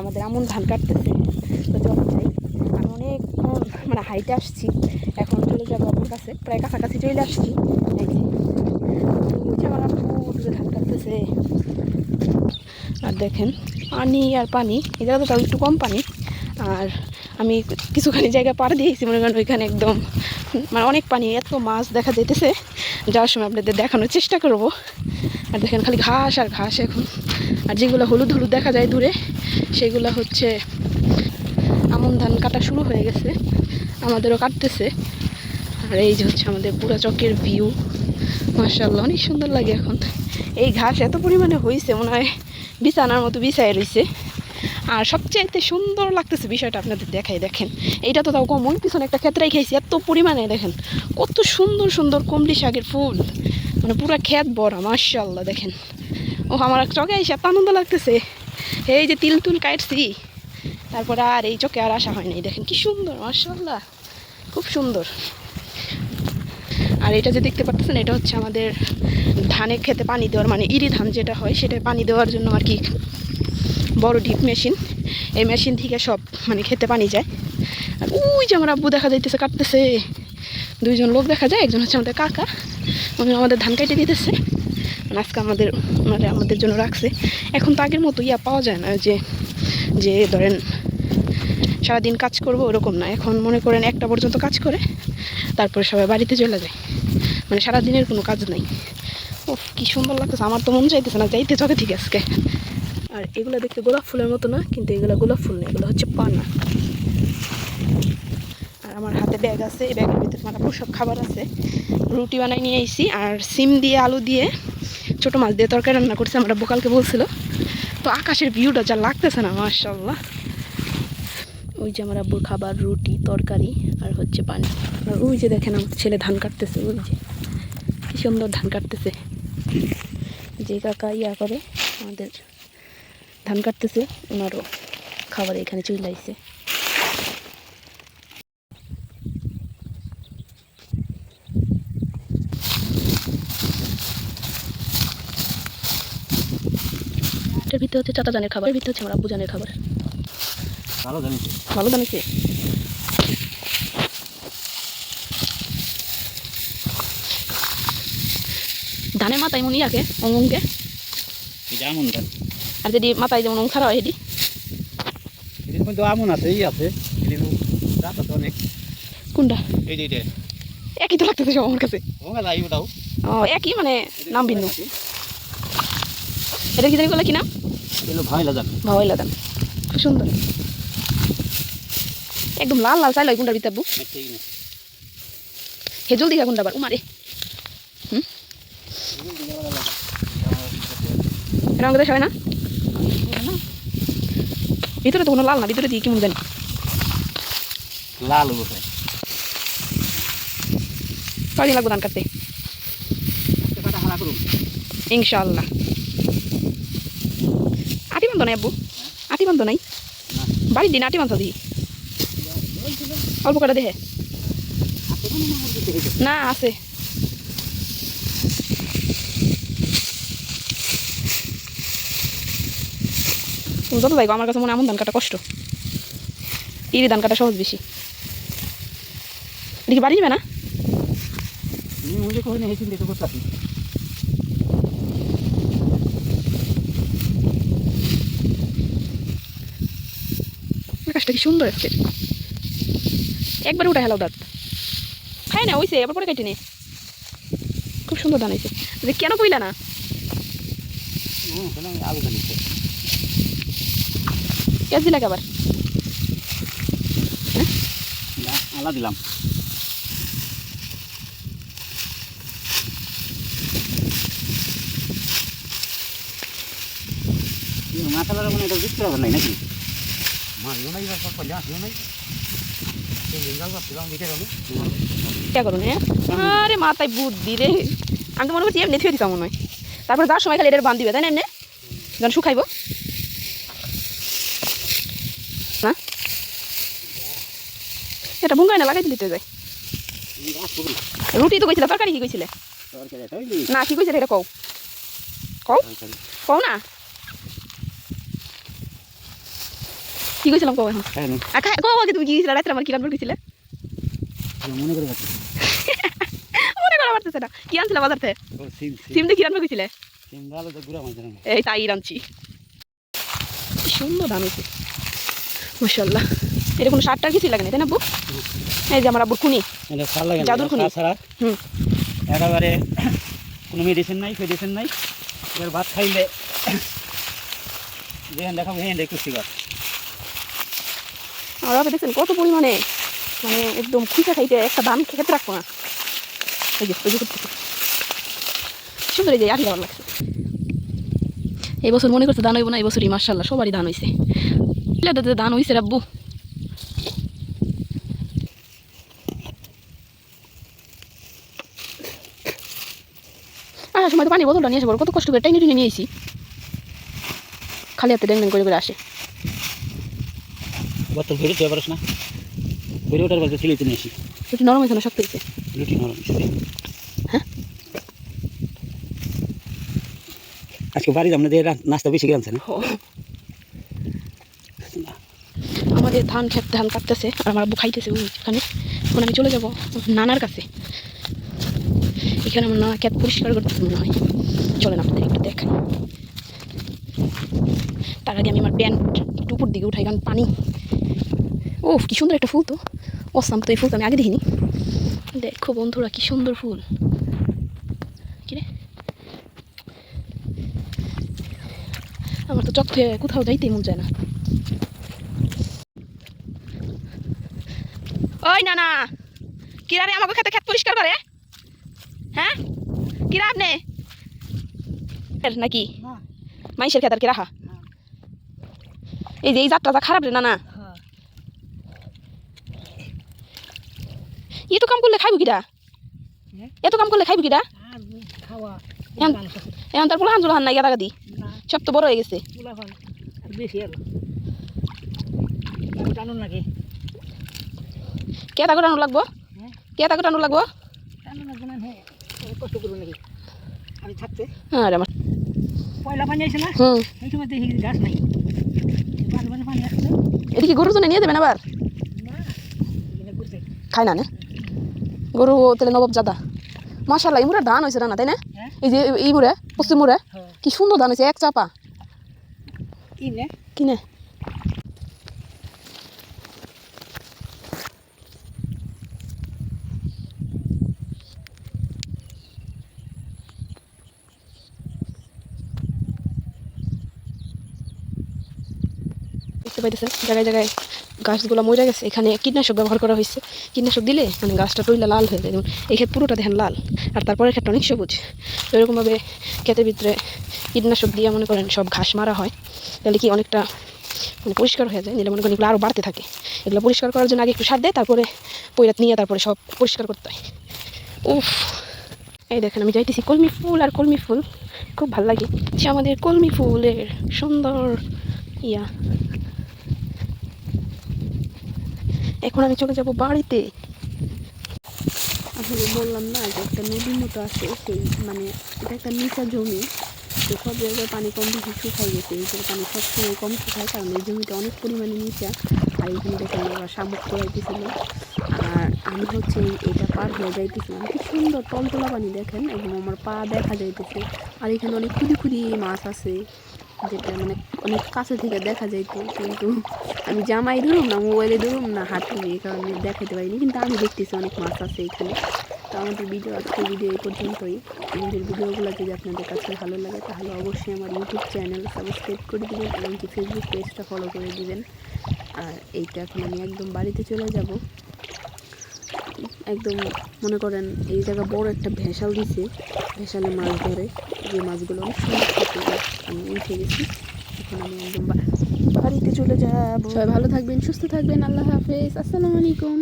আমাদের আমন ধান কাটতেছে। তো চলো যাই, আমি অনেক মানে হাইটে আসছি, এখন চলে যাব আপনার কাছে। প্রায় কাছাকাছি চলে আসছি। তো আমার দূরে ধান কাটতেছে। আর দেখেন, পানি আর পানি এই জায়গাতে তাও একটু কম পানি। আর আমি কিছুখানি জায়গা পার দিয়েছি, মনে করেন ওইখানে একদম মানে অনেক পানি, এত মাছ দেখা যাইতেছে। যাওয়ার সময় আপনাদের দেখানোর চেষ্টা করব। আর দেখেন খালি ঘাস আর ঘাস এখন। আর যেগুলো হলুদ হলুদ দেখা যায় দূরে সেগুলো হচ্ছে আমন ধান কাটা শুরু হয়ে গেছে, আমাদেরও কাটতেছে। আর এই যে হচ্ছে আমাদের পুরা চকের ভিউ মার্শাল্লাহ অনেক সুন্দর লাগে এখন। এই ঘাস এত পরিমাণে হয়েছে মনে হয় বিছানার মতো বিছায় রয়েছে আর সবচেয়ে সুন্দর লাগতেছে বিষয়টা আপনাদের দেখাই, দেখেন। এইটা তো তাও কমন, পিছনে একটা ক্ষেত্রেই খাইছি, এত পরিমাণে দেখেন। কত সুন্দর সুন্দর কমলি শাকের ফুল। মানে পুরো ক্ষেত বড় মার্শাল্লাহ দেখেন। ও আমার চকে এসে এত আনন্দ লাগতেছে। এই যে তিল তুল কাটছি। তারপরে আর এই চোখে আর আসা হয়নি। দেখেন কি সুন্দর মার্শাল্লাহ খুব সুন্দর। আর এটা যে দেখতে পাচ্ছেন, এটা হচ্ছে আমাদের ধানের খেতে পানি দেওয়ার মানে ইরি ধান যেটা হয় সেটা পানি দেওয়ার জন্য আর কি বড় ডিপ মেশিন। এই মেশিন থেকে সব মানে খেতে পানি যায়। আর ওই যে আমার আব্বু দেখা যাইতেছে, কাটতেছে। দুইজন লোক দেখা যায়, একজন হচ্ছে আমাদের কাকা, উনি আমাদের ধান কেটে দিতেছে। আজকে আমাদের মানে আমাদের জন্য রাখছে। এখন তো আগের মতো ইয়া পাওয়া যায় না যে যে ধরেন সারাদিন কাজ করব ওরকম না। এখন মনে করেন একটা পর্যন্ত কাজ করে, তারপরে সবাই বাড়িতে চলে যায়। মানে সারাদিনের কোনো কাজ নাই। ও কি সুন্দর লাগতেছে। আমার তো মন চাইতেছে না, যাইতে চকে ঠিক আজকে। আর এগুলো দেখতে গোলাপ ফুলের মতো না, কিন্তু এগুলো গোলাপ ফুল না, এগুলো হচ্ছে পানা। আর আমার হাতে ব্যাগ আছে, এই ব্যাগের ভিতরে মানে সব খাবার আছে। রুটি বানাই নিয়ে আইছি, আর সিম দিয়ে আলু দিয়ে ছোটো মাছ দিয়ে তরকারি রান্না করছে আমরা বোকালকে বলছিল। তো আকাশের ভিউটা যা লাগতেছে না মার্শাল্লাহ ওই যে আমার আব্বুর খাবার, রুটি, তরকারি আর হচ্ছে পানি। আর ওই যে দেখেন আমার ছেলে ধান কাটতেছে, ওই যে। কি সুন্দর ধান কাটতেছে। যে কাকা ইয়া করে, আমাদের ধান কাটতেছে, ওনারও খাবার এখানে চলে আইছে। এটার ভিতরে হচ্ছে চাচা জানের খাবার ভিতরে হচ্ছে আমার আব্বু জানের খাবার। ভালো জানিস ভালো জানিস ধানের মাথায় মনে ইয়াকে অঙ্গকে আমন ধান। আর যদি মাথায় যেমন অং ছাড়া হয় এটি এটির মধ্যে আমন আছে এই আছে রাত আছে অনেক। কোনটা? এই যে এটা একই তো লাগতেছে সব আমার কাছে। ও একই মানে নাম ভিন্ন। এটা কি জানি বলে কি নাম? এগুলো খুব সুন্দর। একদম লাল লাল চাইল ঠিক না। হে জলদি খা কোনটা আবার উমারে। এটা আমাদের দেশ হয় না? ভিতরে তো কোনো লাল না ভিতরে দিয়ে কেমন জানি। লাল কয়দিন লাগবো ধান কাটতে? ইনশাল্লাহ বান্ধ নাই আব্বু। আটি বান্ধ নাই? বাড়ির দিন আটি বান্ধ দিই অল্প কটা দেহে। না আছে। যত যাইবো আমার কাছে মনে এমন ধান কাটা কষ্ট। ইরি ধান কাটা সহজ বেশি। কি বাড়ি যাবে না? আকাশটা কি সুন্দর আজকে। একবার উঠে হেলাও দাঁত। খাই না ওইসে আবার পরে কেটে নে। খুব সুন্দর ধান হয়েছে যে কেন পইলা না? পেঁয়াজ দিলা আবার? আলা দিলাম। মাথালার মানে এটা বুঝতে পারবেন নাই নাকি? আরে মাথায় বুদ্ধি রে আমি তো মনে করছি এমনি থিয়ে দিতাম মনে হয় তারপরে যার সময় খালি এটার বান দিবে তাই না এমনি যখন শুকাইব না এটা বুঙ্গাই না লাগাই দিতে যায় রুটি তো কইছিলে তরকারি কি কইছিলে না কি কইছিলে এটা কও কও কও না কি কইছিলাম কবে এখন। খাই কবে আগে তুমি কি গিয়েছিলে রাত্রে আমার কি রান্না কইছিলে মনে করে মনে করা পারতেছে না? কি আনছিলে বাজার থেকে সিম সিম দিয়ে কি রান্না কইছিলে সিম ভালো তো গুড়া মাছ এই তাই রাঁধছি সুন্দর দাম হয়েছে মাসাল্লাহ এটা কোনো সারটার কিছুই লাগে না তাই না আব্বু এই যে আমার আব্বুর খুনি। এটা ভালো লাগে জাদুর খুনি। হুম। একেবারে কোনো মেডিসিন নাই ফেডিসিন নাই। এবার ভাত খাইলে যেখানে দেখাবো হ্যাঁ আপনি দেখছেন কত পরিমাণে মানে একদম খুঁজে খাইতে একটা দাম খেতে রাখব না। এই যে ওই যে সুন্দর এই যে আঠি দেওয়ার লাগছে। এই বছর মনে করছে দান হইব না, এই বছরই মার্শাল্লাহ সবারই দান হয়েছে দান হয়েছে রাব্বু। আর সময় তো পানি বোতলটা নিয়ে আসব কত কষ্ট করে টাইনে টেনে নিয়েছি খালি হাতে ড্যাং করে করে আসে। বোতল ভরে তুই পারিস না। ভরে ওঠার বলতে ছিলিতে নিয়ে আসি। একটু নরম হয়েছে না শক্ত হয়েছে? রুটি নরম হয়েছে। হ্যাঁ? আজকে বাড়ি আমরা দিয়ে নাস্তা বেশি গ্রামছে না? আমাদের ধান খেত ধান কাটতেছে আর আমার আব্বু খাইতেছে ওইখানে এখন আমি চলে যাব নানার কাছে। এখানে আমার নানা খেত পরিষ্কার করতেছে মনে হয়। চলেন আপনাদের একটু দেখাই। তার আগে আমি আমার প্যান্ট একটু উপর দিকে উঠাই কারণ পানি ও কি সুন্দর একটা ফুল তো। অসাম তো এই ফুলটা আমি আগে দেখিনি। দেখো বন্ধুরা কি সুন্দর ফুল। কিরে আমার তো চক কোথাও যাইতেই মন যায় না। ওই না না কিরা রে আমাকে খেতে খেত পরিষ্কার করে? হ্যাঁ? কিরা আপনি নাকি? মাইসের খেতার কি রাখা? এই যে এই যাত্রাটা খারাপ রে না না এত কাম করলে খাইব কিরা এত কাম করলে খাইব কিরা এখন তার পোলা হান নাই গাদা গাদি না। সব তো বড় হয়ে গেছে। কে তাকে টানো লাগবো? কে তাকে টানো লাগবো? টানুন লাগবে না অনেক কষ্ট করব নাকি? আমি থাকতে। হ্যাঁ রে আমার পয়লা পানি আছে না? হুম। এই সময় দেখি গাছ নাই। পানি পানি পানি আসছে এদিকে গরুর জন্য নিয়ে দেবেন আবার? খায় না নে। গরু তাহলে নবাব জাদা। মাশাল্লাহ এই মুড়ে ধান হয়েছে না তাই না এই যে এই মুড়ে পশ্চিম মুড়ে হ্যাঁ কি সুন্দর ধান হয়েছে এক চাপা। কিনে? দেখতে পাইতেছেন জায়গায় জায়গায় গাছগুলো মরে গেছে, এখানে কীটনাশক ব্যবহার করা হয়েছে। কীটনাশক দিলে মানে গাছটা টইলা লাল হয়ে যায়। যেমন এই ক্ষেত পুরোটা দেখেন লাল, আর তারপরে ক্ষেতটা অনেক সবুজ। এরকমভাবে ক্ষেতের ভিতরে কীটনাশক দিয়ে মনে করেন সব ঘাস মারা হয়, তাহলে কি অনেকটা মানে পরিষ্কার হয়ে যায়? নিলে মনে করেন এগুলো আরও বাড়তে থাকে। এগুলো পরিষ্কার করার জন্য আগে একটু সার দেয়, তারপরে পৈরাত নিয়ে তারপরে সব পরিষ্কার করতে হয়। উফ, এই দেখেন আমি যাইতেছি কলমি ফুল আর কলমি ফুল। খুব ভালো লাগে। আমাদের কলমি ফুলের সুন্দর ইয়া। এখন আমি চলে যাব বাড়িতে। আসলে বললাম না যে একটা নদীর মতো আছে, সেই মানে এটা একটা নিচা জমি, তো সব জায়গায় পানি কম বেশি শুকাই গেছে, এই পানি সবসময় কম শুকায়, কারণ এই জমিটা অনেক পরিমাণে নিচা, আর এখানে দেখেন ওরা শামুক করাইতেছিল আর আমি হচ্ছে এটা পার হয়ে যাইতেছিলাম। কি সুন্দর টলটলা পানি দেখেন, এবং আমার পা দেখা যাইতেছে। আর এখানে অনেক খুদি খুদি মাছ আছে। যেটা মানে অনেক কাছে থেকে দেখা যাইতো, কিন্তু আমি জামাই ধরুম না, মোবাইলে ধরুম না হাতে এই কারণে দেখাতে পারিনি, কিন্তু আমি দেখতেছি অনেক মাছ আছে এখানে। তো আমাদের ভিডিও, আজকের ভিডিও এই পর্যন্তই। আমাদের ভিডিওগুলো যদি আপনাদের কাছে ভালো লাগে, তাহলে অবশ্যই আমার ইউটিউব চ্যানেল সাবস্ক্রাইব করে দিবেন এবং কি ফেসবুক পেজটা ফলো করে দিবেন। আর এইটা এখন আমি একদম বাড়িতে চলে যাব। একদম মনে করেন এই জায়গা বড় একটা ভেসাল দিছে, ভেসালে মাছ ধরে। যে মাছগুলো অনেক সুন্দর আমি উঠে গেছি। এখন আমি একদম বাড়িতে চলে যাব। সবাই ভালো থাকবেন, সুস্থ থাকবেন। আল্লাহ হাফেজ। আসসালামু আলাইকুম।